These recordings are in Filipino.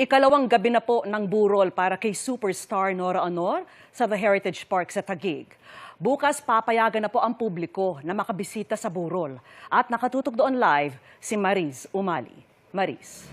Ikalawang gabi na po ng burol para kay superstar Nora Honor sa The Heritage Park sa Taguig. Bukas papayagan na po ang publiko na makabisita sa burol. At nakatutok doon live si Maris Umali. Maris.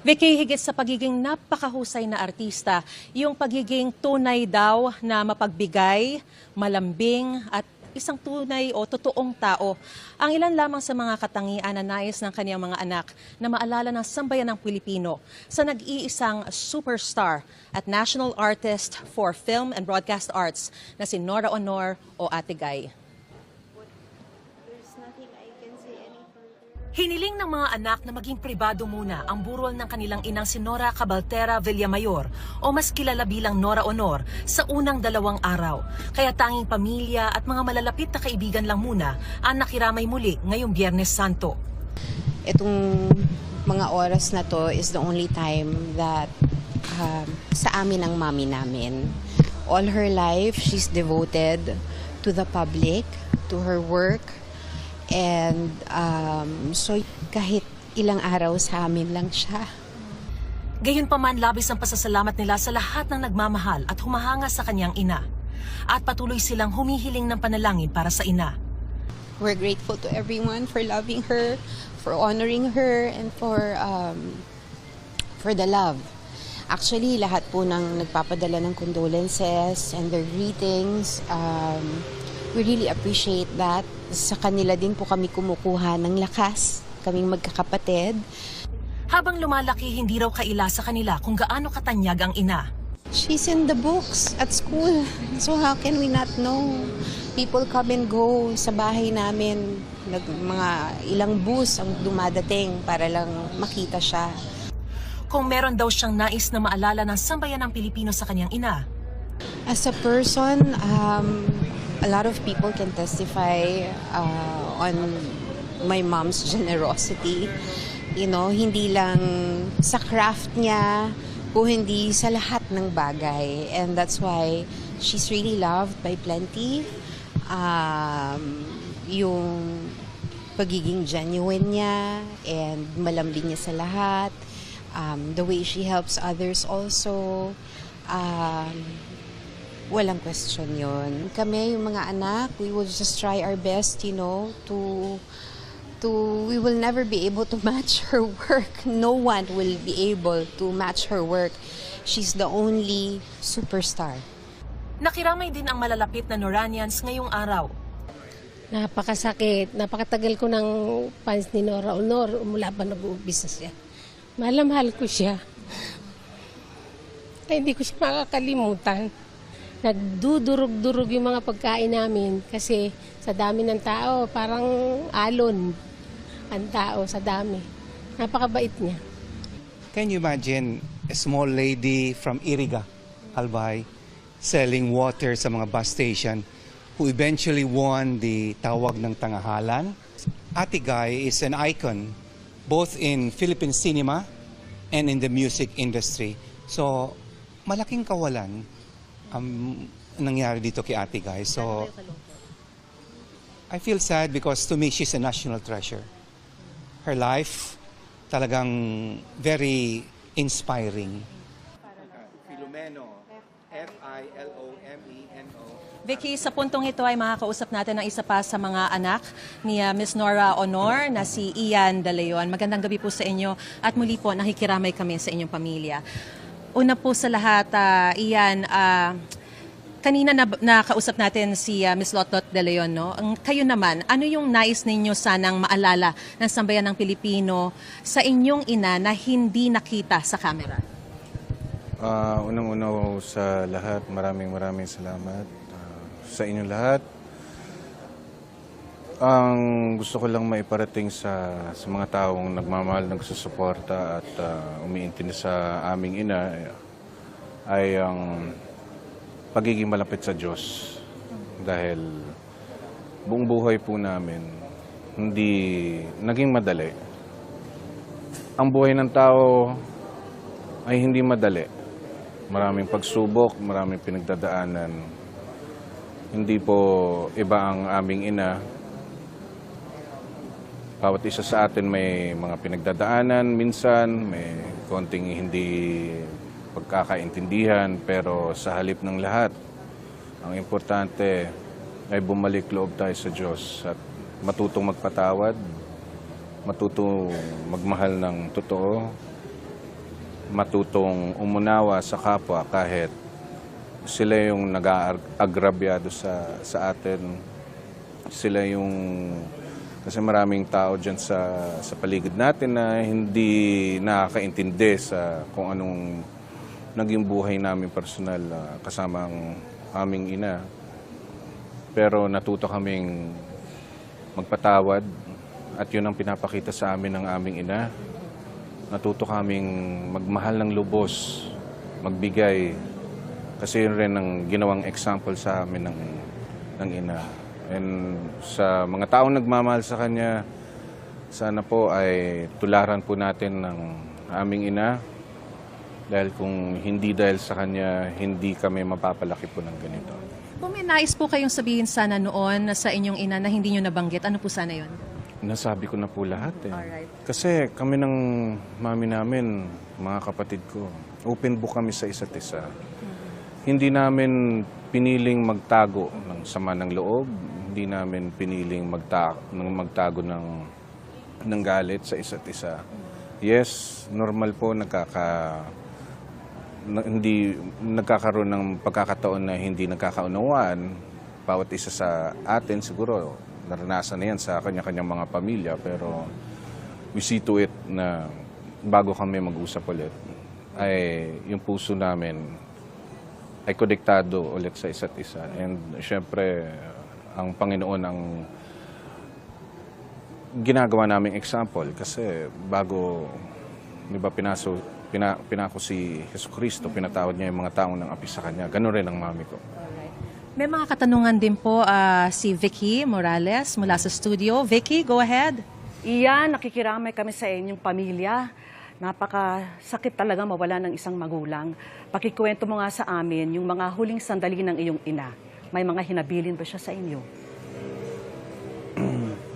Vicky, higit sa pagiging napakahusay na artista, yung pagiging tunay daw na mapagbigay, malambing at isang tunay o totoong tao. Ang ilan lamang sa mga katangian na nais ng kaniyang mga anak na maalala ng sambayan ng Pilipino sa nag-iisang superstar at national artist for film and broadcast arts na si Nora Honor o Ate Guy. There's nothing I can say any further. Hiniling ng mga anak na maging pribado muna ang burol ng kanilang inang si Nora Cabaltera Villamayor o mas kilala bilang Nora Honor sa unang dalawang araw. Kaya tanging pamilya at mga malalapit na kaibigan lang muna ang nakiramay muli ngayong Biyernes Santo. Itong mga oras na to is the only time that um, sa amin ang mami namin. All her life, she's devoted to the public, to her work, and um, so kahit ilang araw sa amin lang siya. Gayunpaman labis ang pasasalamat nila sa lahat ng nagmamahal at humahanga sa kanyang ina. At patuloy silang humihiling ng panalangin para sa ina. We're grateful to everyone for loving her, for honoring her, and for um, for the love. Actually, lahat po ng nagpapadala ng condolences and their greetings, um, we really appreciate that. Sa kanila din po kami kumukuha ng lakas, kaming magkakapatid. Habang lumalaki, hindi raw kaila sa kanila kung gaano katanyag ang ina. She's in the books at school. So how can we not know? People come and go sa bahay namin. Nag, mga ilang bus ang dumadating para lang makita siya. Kung meron daw siyang nais na maalala ng sambayan ng Pilipino sa kanyang ina, As a person, um, a lot of people can testify uh, on my mom's generosity. You know, hindi lang sa craft niya, o hindi sa lahat ng bagay. And that's why she's really loved by plenty. Um, yung pagiging genuine niya and malambing niya sa lahat. Um, the way she helps others also. Um, walang question yon. Kami, yung mga anak, we will just try our best, you know, to to we will never be able to match her work. No one will be able to match her work. She's the only superstar. nakiramay din ang malalapit na Noranians ngayong araw. Napakasakit. Napakatagal ko ng fans ni Nora Honor mula pa nag-uumpisa siya. Mahal ko siya. Kaya hindi ko siya makakalimutan. Nagdudurog-durog yung mga pagkain namin kasi sa dami ng tao, parang alon ang tao sa dami. Napakabait niya. Can you imagine a small lady from Iriga, Albay, selling water sa mga bus station who eventually won the Tawag ng Tangahalan? Ate Guy is an icon both in Philippine cinema and in the music industry. So, malaking kawalan ang nangyari dito kay Ate Guy. So, I feel sad because to me, she's a national treasure. Her life, talagang very inspiring. Filomeno, F-I-L-O-M-E-N-O. Vicky, sa puntong ito ay makakausap natin ang isa pa sa mga anak ni uh, Miss Nora Honor na si Ian De Leon. Magandang gabi po sa inyo at muli po nakikiramay kami sa inyong pamilya. Una po sa lahat, ah, Ian, ah, kanina na, nakausap natin si ah, Miss Lotlot De Leon. No? Ang, kayo naman, ano yung nais ninyo sanang maalala ng sambayan ng Pilipino sa inyong ina na hindi nakita sa camera? Ah, unang-una sa lahat, maraming maraming salamat ah, sa inyo lahat. Ang gusto ko lang maiparating sa, sa mga taong nagmamahal, nagsusuporta at uh, umiintindi sa aming ina eh, ay ang pagiging malapit sa Diyos. Dahil buong buhay po namin hindi naging madali. Ang buhay ng tao ay hindi madali. Maraming pagsubok, maraming pinagdadaanan. Hindi po iba ang aming ina. Bawat isa sa atin may mga pinagdadaanan minsan, may konting hindi pagkakaintindihan, pero sa halip ng lahat, ang importante ay bumalik loob tayo sa Diyos at matutong magpatawad, matutong magmahal ng totoo, matutong umunawa sa kapwa kahit sila yung nag-aagrabyado sa, sa atin. Sila yung... Kasi maraming tao dyan sa, sa paligid natin na hindi nakakaintindi sa kung anong naging buhay namin personal ah, kasama ang aming ina. Pero natuto kaming magpatawad at yun ang pinapakita sa amin ng aming ina. Natuto kaming magmahal ng lubos, magbigay, kasi yun rin ang ginawang example sa amin ng, ng ina. And sa mga taong nagmamahal sa kanya, sana po ay tularan po natin ng aming ina. Dahil kung hindi dahil sa kanya, hindi kami mapapalaki po ng ganito. Kung may nais po kayong sabihin sana noon sa inyong ina na hindi nyo nabanggit, ano po sana yon? Nasabi ko na po lahat eh. Alright. Kasi kami ng mami namin, mga kapatid ko, open book kami sa isa't isa. Hindi namin piniling magtago ng sama ng loob, hindi namin piniling magta magtago ng ng galit sa isa't isa. Yes, normal po nagkaka na- hindi nagkakaroon ng pagkakataon na hindi nagkakaunawaan bawat isa sa atin siguro naranasan na yan sa kanya-kanyang mga pamilya pero we see to it na bago kami mag-usap ulit ay yung puso namin ay konektado ulit sa isa't isa and syempre ang Panginoon ang ginagawa naming example kasi bago di ba pinaso pina, pinako si Yesu Cristo pinatawad niya yung mga taong nang api sa kanya ganun rin ang mami ko May mga katanungan din po ah, si Vicky Morales mula sa studio. Vicky, go ahead. Iyan, nakikiramay kami sa inyong pamilya. Napakasakit talaga mawala ng isang magulang. Pakikwento mo nga sa amin yung mga huling sandali ng iyong ina. May mga hinabilin ba siya sa inyo?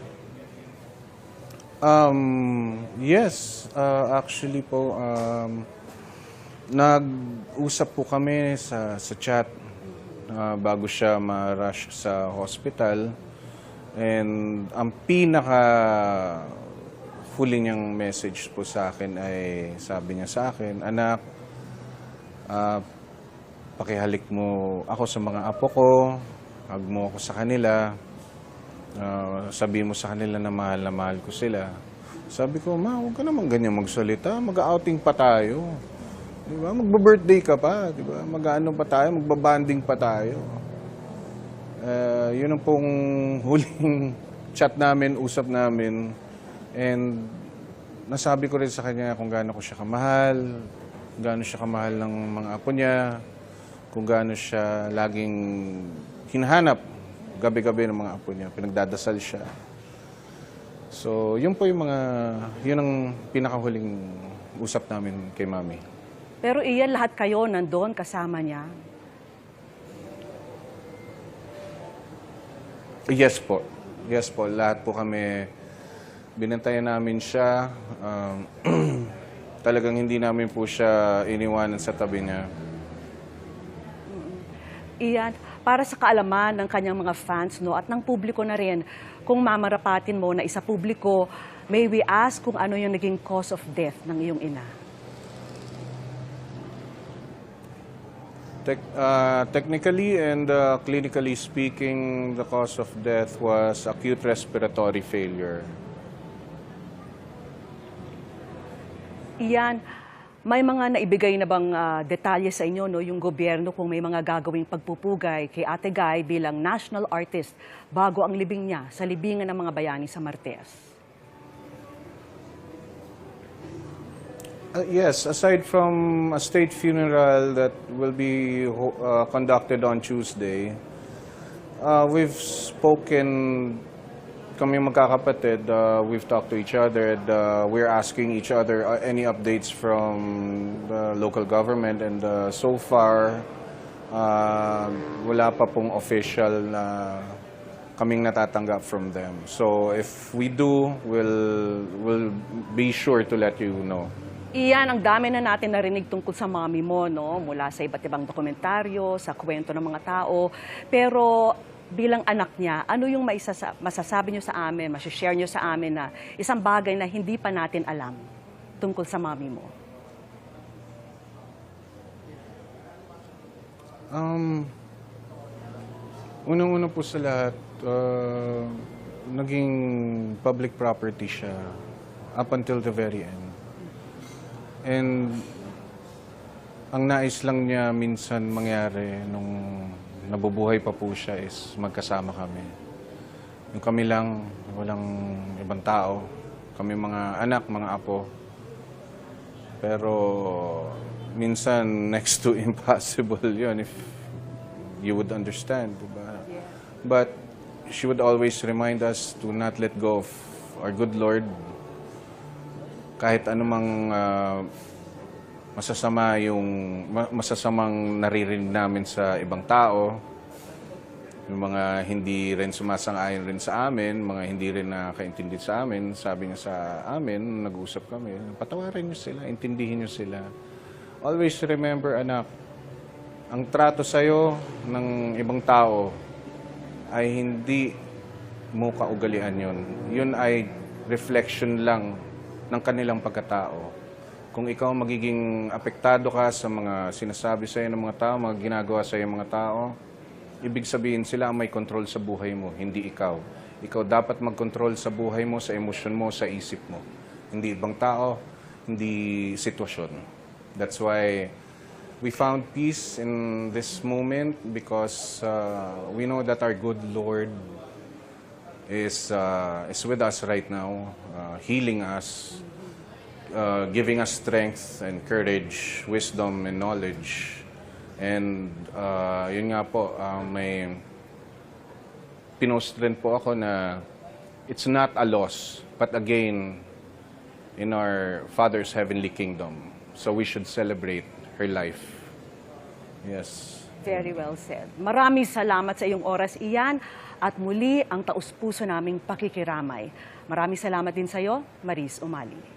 Um, yes, uh, actually po, um, nag-usap po kami sa, sa chat uh, bago siya ma-rush sa hospital. And ang pinaka huli niyang message po sa akin ay sabi niya sa akin, Anak, ah, pakihalik mo ako sa mga apo ko, hug mo ako sa kanila, Ah, sabi mo sa kanila na mahal na mahal ko sila. Sabi ko, ma, huwag ka naman ganyan magsalita. Mag-outing pa tayo. Di ba? Magba-birthday ka pa. Di ba? Mag-ano pa tayo? Magbabanding pa tayo. Eh, yun ang pong huling chat namin, usap namin. And nasabi ko rin sa kanya kung gaano ko siya kamahal, gaano siya kamahal ng mga apo niya, kung gaano siya laging hinahanap gabi-gabi ng mga apo niya. Pinagdadasal siya. So, yun po yung mga, yun ang pinakahuling usap namin kay Mami. Pero iyan, lahat kayo nandoon kasama niya. Yes po. Yes po. Lahat po kami, binantayan namin siya. Um, talagang hindi namin po siya iniwanan sa tabi niya. Iyan, para sa kaalaman ng kanyang mga fans no, at ng publiko na rin, kung mamarapatin mo na isa publiko, may we ask kung ano yung naging cause of death ng iyong ina? Tec- uh, technically and uh, clinically speaking, the cause of death was acute respiratory failure. Iyan, may mga naibigay na bang ah, detalye sa inyo no yung gobyerno kung may mga gagawing pagpupugay kay Ate Guy bilang national artist bago ang libing niya sa libingan ng mga bayani sa Martes? Uh, yes, aside from a state funeral that will be uh, conducted on Tuesday, uh, we've spoken, kami magkakapatid, uh, we've talked to each other, and uh, we're asking each other uh, any updates from the local government, and uh, so far, uh, wala pa pong official na kaming natatanggap from them. So if we do, we'll, we'll be sure to let you know. Iyan, ang dami na natin narinig tungkol sa mami mo, no? Mula sa iba't ibang dokumentaryo, sa kwento ng mga tao. Pero bilang anak niya, ano yung maisasa- masasabi niyo sa amin, masashare niyo sa amin na isang bagay na hindi pa natin alam tungkol sa mami mo? Um, unang-una po sa lahat, uh, naging public property siya up until the very end. And ang nais lang niya minsan mangyari nung nabubuhay pa po siya is magkasama kami. Yung kami lang, walang ibang tao. Kami mga anak, mga apo. Pero minsan next to impossible yun if you would understand, di ba? But she would always remind us to not let go of our good Lord. Kahit anumang ah, masasama yung ma- masasamang naririnig namin sa ibang tao, yung mga hindi rin sumasang-ayon rin sa amin, mga hindi rin nakakaintindi sa amin, sabi niya sa amin, nung nag-usap kami, patawarin niyo sila, intindihin niyo sila. Always remember, anak, ang trato sa'yo ng ibang tao ay hindi mo kaugalian yun. Yun ay reflection lang ng kanilang pagkatao. Kung ikaw magiging apektado ka sa mga sinasabi sa'yo ng mga tao, mga ginagawa sa'yo ng mga tao, ibig sabihin sila ang may control sa buhay mo, hindi ikaw. Ikaw dapat mag-control sa buhay mo, sa emosyon mo, sa isip mo. Hindi ibang tao, hindi sitwasyon. That's why we found peace in this moment because uh, we know that our good Lord is uh, is with us right now, uh, healing us, uh, giving us strength and courage, wisdom and knowledge. And uh, yun nga po, uh, may pinost rin po ako na it's not a loss, but again, in our Father's heavenly kingdom. So we should celebrate her life. Yes. Very well said. Maraming salamat sa iyong oras, Iyan. At muli, ang taus-puso naming pakikiramay. Maraming salamat din sa iyo, Maris Umali.